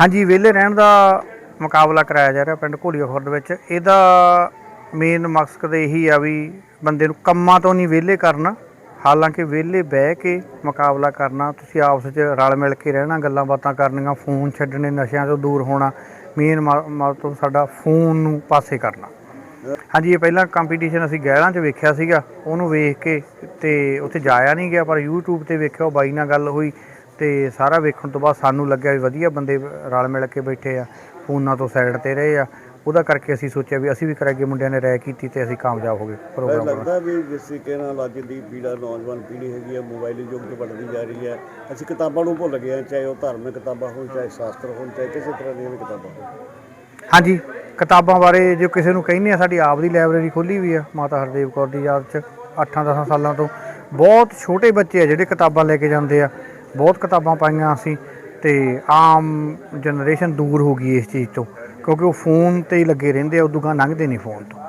ਹਾਂਜੀ, ਵਿਹਲੇ ਰਹਿਣ ਦਾ ਮੁਕਾਬਲਾ ਕਰਾਇਆ ਜਾ ਰਿਹਾ ਪਿੰਡ ਘੋੜੀਆ ਖੁਰਦ ਵਿੱਚ। ਇਹਦਾ ਮੇਨ ਮਕਸਦ ਇਹੀ ਆ ਵੀ ਬੰਦੇ ਨੂੰ ਕੰਮਾਂ ਤੋਂ ਨਹੀਂ ਵਿਹਲੇ ਕਰਨਾ। ਹਾਲਾਂਕਿ ਵਿਹਲੇ ਬਹਿ ਕੇ ਮੁਕਾਬਲਾ ਕਰਨਾ, ਤੁਸੀਂ ਆਪਸ ਵਿੱਚ ਰਲ ਮਿਲ ਕੇ ਰਹਿਣਾ, ਗੱਲਾਂ ਬਾਤਾਂ ਕਰਨੀਆਂ, ਫੋਨ ਛੱਡਣੇ, ਨਸ਼ਿਆਂ ਤੋਂ ਦੂਰ ਹੋਣਾ ਮੇਨ ਮਤਲਬ ਸਾਡਾ ਫੋਨ ਨੂੰ ਪਾਸੇ ਕਰਨਾ। ਹਾਂਜੀ, ਇਹ ਪਹਿਲਾਂ ਕੰਪੀਟੀਸ਼ਨ ਅਸੀਂ ਗਹਿਲਾਂ 'ਚ ਵੇਖਿਆ ਸੀਗਾ, ਉਹਨੂੰ ਵੇਖ ਕੇ ਤੇ ਉੱਥੇ ਜਾਇਆ ਨਹੀਂ ਗਿਆ, ਪਰ YouTube ਤੇ ਵੇਖਿਆ, ਉਹ ਬਾਈ ਨਾਲ ਗੱਲ ਹੋਈ। ਤੇ ਸਾਰਾ ਵੇਖਣ ਤੋਂ ਬਾਅਦ ਸਾਨੂੰ ਲੱਗਿਆ ਵੀ ਵਧੀਆ ਬੰਦੇ ਰਲ ਮਿਲ ਕੇ ਬੈਠੇ ਆ ਫੋਨਾਂ ਤੋਂ ਸਾਈਡ ਤੇ ਰਹੇ ਆ। ਉਹਦਾ ਕਰਕੇ ਅਸੀਂ ਸੋਚਿਆ ਵੀ ਅਸੀਂ ਵੀ ਕਰਾਂਗੇ ਮੁੰਡਿਆਂ ਨੇ ਰਾਏ ਕੀਤੀ ਤੇ ਅਸੀਂ ਕਾਮਯਾਬ ਹੋ ਗਏ ਪ੍ਰੋਗਰਾਮ ਨਾਲ ਲੱਗਦਾ ਵੀ ਜਿਸ ਤਰੀਕੇ ਨਾਲ ਅੱਜ ਦੀ ਪੀੜਾ ਨੌਜਵਾਨ ਪੀੜ੍ਹੀ ਹੈਗੀ ਹੈ ਮੋਬਾਈਲ ਯੁੱਗ 'ਚ ਵੱਧਦੀ ਜਾ ਰਹੀ ਹੈ। ਅਸੀਂ ਕਿਤਾਬਾਂ ਨੂੰ ਭੁੱਲ ਗਏ ਹਾਂ ਚਾਹੇ ਉਹ ਧਾਰਮਿਕ ਕਿਤਾਬਾਂ ਹੋਣ ਚਾਹੇ ਸ਼ਾਸਤਰ ਹੋਣ ਚਾਹੇ ਕਿਸੇ ਤਰ੍ਹਾਂ ਦੀਆਂ ਵੀ ਕਿਤਾਬਾਂ ਹੋਣ। ਹਾਂਜੀ ਕਿਤਾਬਾਂ ਬਾਰੇ ਜੋ ਕਿਸੇ ਨੂੰ ਕਹਿੰਦੇ ਆ ਸਾਡੀ ਆਪ ਦੀ ਲਾਇਬ੍ਰੇਰੀ ਖੋਲੀ ਵੀ ਆ ਮਾਤਾ ਹਰਦੇਵ ਕੌਰ ਦੀ ਯਾਦ 'ਚ 8-10 ਸਾਲਾਂ ਤੋਂ। ਬਹੁਤ ਛੋਟੇ ਬੱਚੇ ਆ ਜਿਹੜੇ ਕਿਤਾਬਾਂ ਲੈ ਕੇ ਜਾਂਦੇ ਆ। ਬਹੁਤ ਕਿਤਾਬਾਂ ਪਾਈਆਂ ਅਸੀਂ ਤੇ ਆਮ ਜਨਰੇਸ਼ਨ ਦੂਰ ਹੋ ਗਈ ਇਸ ਚੀਜ਼ ਤੋਂ ਕਿਉਂਕਿ ਉਹ ਫੋਨ ਤੇ ਹੀ ਲੱਗੇ ਰਹਿੰਦੇ ਆ ਉਦੋਂ ਗਾ ਲੰਘਦੇ ਨਹੀਂ ਫੋਨ ਤੋਂ।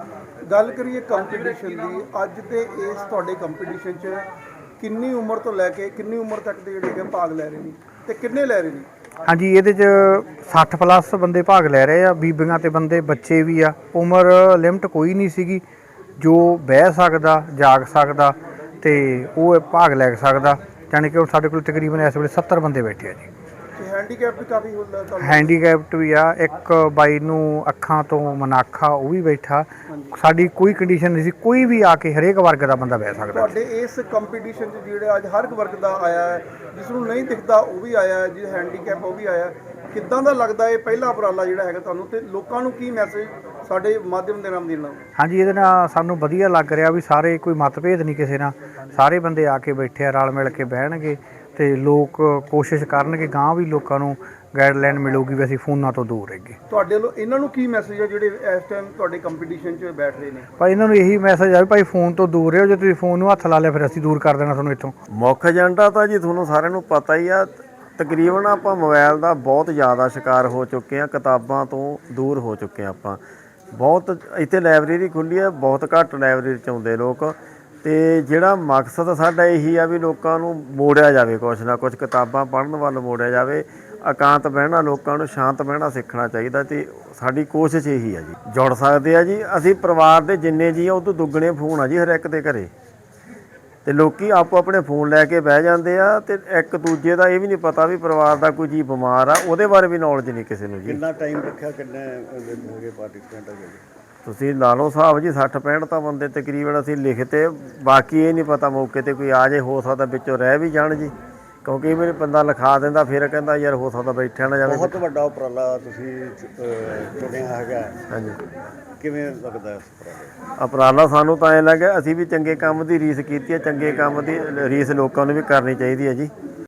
ਗੱਲ ਕਰੀਏ ਕੰਪੀਟੀਸ਼ਨ ਦੀ ਅੱਜ ਦੇ ਇਸ ਤੁਹਾਡੇ ਕੰਪੀਟੀਸ਼ਨ 'ਚ ਕਿੰਨੀ ਉਮਰ ਤੋਂ ਲੈ ਕੇ ਕਿੰਨੀ ਉਮਰ ਤੱਕ ਦੇ ਜਿਹੜੇ ਹੈਗੇ ਭਾਗ ਲੈ ਰਹੇ ਨੇ ਤੇ ਕਿੰਨੇ ਲੈ ਰਹੇ ਨੇ? ਹਾਂਜੀ ਇਹਦੇ 'ਚ 60 ਪਲੱਸ ਬੰਦੇ ਭਾਗ ਲੈ ਰਹੇ ਆ ਬੀਬੀਆਂ ਤੇ ਬੰਦੇ ਬੱਚੇ ਵੀ ਆ ਉਮਰ ਲਿਮਟ ਕੋਈ ਨਹੀਂ ਸੀਗੀ ਜੋ ਬਹਿ ਸਕਦਾ ਜਾਗ ਸਕਦਾ ਤੇ ਉਹ ਭਾਗ ਲੈ ਸਕਦਾ। ਜਾਣੀ ਕਿ ਹੁਣ ਸਾਡੇ ਕੋਲ ਤਕਰੀਬਨ ਇਸ ਵੇਲੇ 70 ਬੰਦੇ ਬੈਠੇ ਆ ਜੀ। ਤੇ ਹੈਂਡੀਕੈਪ ਵੀ ਕਾਫੀ ਹੁੰਦਾ ਤੁਹਾਨੂੰ? ਹੈਂਡੀਕੈਪਟ ਵੀ ਆ ਇੱਕ ਬਾਈ ਨੂੰ ਅੱਖਾਂ ਤੋਂ ਮਨਾਖਾ ਉਹ ਵੀ ਬੈਠਾ। ਸਾਡੀ ਕੋਈ ਕੰਡੀਸ਼ਨ ਨਹੀਂ ਸੀ ਕੋਈ ਵੀ ਆ ਕੇ ਹਰੇਕ ਵਰਗ ਦਾ ਬੰਦਾ ਬਹਿ ਸਕਦਾ ਤੁਹਾਡੇ ਇਸ ਕੰਪੀਟੀਸ਼ਨ 'ਚ ਜਿਹੜੇ ਅੱਜ ਹਰ ਇੱਕ ਵਰਗ ਦਾ ਆਇਆ ਹੈ ਜਿਸ ਨੂੰ ਨਹੀਂ ਦਿਖਦਾ ਉਹ ਵੀ ਆਇਆ ਹੈ ਜਿਹਦਾ ਹੈਂਡੀਕੈਪ ਉਹ ਵੀ ਆਇਆ ਹੈ। ਕਿੱਦਾਂ ਦਾ ਲੱਗਦਾ ਇਹ ਪਹਿਲਾ ਉਪਰਾਲਾ ਜਿਹੜਾ ਹੈਗਾ ਤੁਹਾਨੂੰ ਤੇ ਲੋਕਾਂ ਨੂੰ ਕੀ ਮੈਸੇਜ ਸਾਡੇ ਮਾਧਿਅਮ ਦੇ ਨਾਮ ਦੇਣਾ ਹਾਂਜੀ ਇਹਦੇ ਨਾਲ ਸਾਨੂੰ ਵਧੀਆ ਲੱਗ ਰਿਹਾ ਵੀ ਸਾਰੇ ਕੋਈ ਮਤਭੇਦ ਨਹੀਂ ਕਿਸੇ ਨਾਲ। ਸਾਰੇ ਬੰਦੇ ਆ ਕੇ ਬੈਠੇ ਆ ਰਲ ਮਿਲ ਕੇ ਬਹਿਣਗੇ ਤੇ ਲੋਕ ਕੋਸ਼ਿਸ਼ ਕਰਨਗੇ ਗਾਂ ਵੀ ਲੋਕਾਂ ਨੂੰ ਗਾਈਡਲਾਈਨ ਮਿਲੂਗੀ ਵੀ ਅਸੀਂ ਫੋਨਾਂ ਤੋਂ ਦੂਰ ਰਹੀਏ। ਤੁਹਾਡੇ ਵੱਲੋਂ ਇਹਨਾਂ ਨੂੰ ਕੀ ਮੈਸੇਜ ਹੈ ਜਿਹੜੇ ਇਸ ਟਾਈਮ ਤੁਹਾਡੇ ਕੰਪੀਟੀਸ਼ਨ 'ਚ ਬੈਠ ਰਹੇ ਨੇ? ਪਰ ਇਹਨਾਂ ਨੂੰ ਇਹੀ ਮੈਸੇਜ ਆ ਵੀ ਭਾਈ ਫੋਨ ਤੋਂ ਦੂਰ ਰਹੋ ਜੇ ਤੁਸੀਂ ਫੋਨ ਨੂੰ ਹੱਥ ਲਾ ਲਿਆ ਫਿਰ ਅਸੀਂ ਦੂਰ ਕਰ ਦੇਣਾ ਤੁਹਾਨੂੰ ਇੱਥੋਂ। ਮੁੱਖ ਏਜੰਡਾ ਤਾਂ ਜੀ ਤੁਹਾਨੂੰ ਸਾਰਿਆਂ ਨੂੰ ਪਤਾ ਹੀ ਆ ਤਕਰੀਬਨ ਆਪਾਂ ਮੋਬਾਈਲ ਦਾ ਬਹੁਤ ਜ਼ਿਆਦਾ ਸ਼ਿਕਾਰ ਹੋ ਚੁੱਕੇ ਆ ਕਿਤਾਬਾਂ ਤੋਂ ਦੂਰ ਹੋ ਚੁੱਕੇ ਆ ਆਪਾਂ। ਬਹੁਤ ਇੱਥੇ ਲਾਇਬ੍ਰੇਰੀ ਖੁੱਲੀ ਹੈ, ਬਹੁਤ ਘੱਟ ਲਾਇਬ੍ਰੇਰੀ ਚ ਆਉਂਦੇ ਲੋਕ। ਤੇ ਜਿਹੜਾ ਮਕਸਦ ਸਾਡਾ ਇਹੀ ਆ ਵੀ ਲੋਕਾਂ ਨੂੰ ਮੋੜਿਆ ਜਾਵੇ, ਕੁਛ ਨਾ ਕੁਛ ਕਿਤਾਬਾਂ ਪੜ੍ਹਨ ਵੱਲ ਮੋੜਿਆ ਜਾਵੇ। ਇਕਾਂਤ ਬਹਿਣਾ ਲੋਕਾਂ ਨੂੰ, ਸ਼ਾਂਤ ਬਹਿਣਾ ਸਿੱਖਣਾ ਚਾਹੀਦਾ ਤੇ ਸਾਡੀ ਕੋਸ਼ਿਸ਼ ਇਹੀ ਆ ਜੀ। ਜੁੜ ਸਕਦੇ ਆ ਜੀ। ਅਸੀਂ ਪਰਿਵਾਰ ਦੇ ਜਿੰਨੇ ਜੀ ਆ, ਉਹ ਤੋਂ ਦੁੱਗਣੇ ਫੋਨ ਆ ਜੀ ਹਰ ਇੱਕ ਦੇ ਘਰੇ। ਤੇ ਲੋਕੀ ਆਪੋ ਆਪਣੇ ਫੋਨ ਲੈ ਕੇ ਬਹਿ ਜਾਂਦੇ ਆ ਤੇ ਇੱਕ ਦੂਜੇ ਦਾ ਇਹ ਵੀ ਨਹੀਂ ਪਤਾ ਵੀ ਪਰਿਵਾਰ ਦਾ ਕੋਈ ਜੀ ਬਿਮਾਰ ਆ ਉਹਦੇ ਬਾਰੇ ਵੀ ਨੌਲੇਜ ਨਹੀਂ ਕਿਸੇ ਨੂੰ ਜੀ। ਕਿੰਨਾ ਟਾਈਮ ਰੱਖਿਆ ਕਿੰਨੇ ਹੋਗੇ ਪਾਰਟਿਸਪੈਂਟ ਹੈਗੇ ਜੀ ਤੁਸੀਂ ਲਾ ਲਓ ਹਿਸਾਬ ਜੀ 60 65 ਤਾਂ ਬੰਦੇ ਤਕਰੀਬਨ ਅਸੀਂ ਲਿਖਤੇ ਬਾਕੀ ਇਹ ਨਹੀਂ ਪਤਾ ਮੌਕੇ ਤੇ ਕੋਈ ਆ ਜੇ ਹੋ ਸਕਦਾ ਵਿੱਚੋਂ ਰਹਿ ਵੀ ਜਾਣ ਜੀ। ਕਿਉਂਕਿ ਮੇਰੇ ਬੰਦਾ ਲਿਖਾ ਦਿੰਦਾ ਫਿਰ ਕਹਿੰਦਾ ਯਾਰ ਹੋ ਸਕਦਾ ਬੈਠਿਆ ਨਾ ਜਾਵੇ। ਬਹੁਤ ਵੱਡਾ ਉਪਰਾਲਾ ਤੁਸੀਂ ਅਹ, ਚੁਣਿਆ ਹੈਗਾ। ਹਾਂਜੀ। ਕਿਵੇਂ ਲੱਗਦਾ ਇਸ ਉਪਰਾਲੇ? ਉਪਰਾਲਾ ਸਾਨੂੰ ਤਾਂ ਐ ਲੱਗਿਆ ਅਸੀਂ ਵੀ ਚੰਗੇ ਕੰਮ ਦੀ ਰੀਸ ਕੀਤੀ ਹੈ ਚੰਗੇ ਕੰਮ ਦੀ ਰੀਸ ਲੋਕਾਂ ਨੂੰ ਵੀ ਕਰਨੀ ਚਾਹੀਦੀ ਹੈ ਜੀ।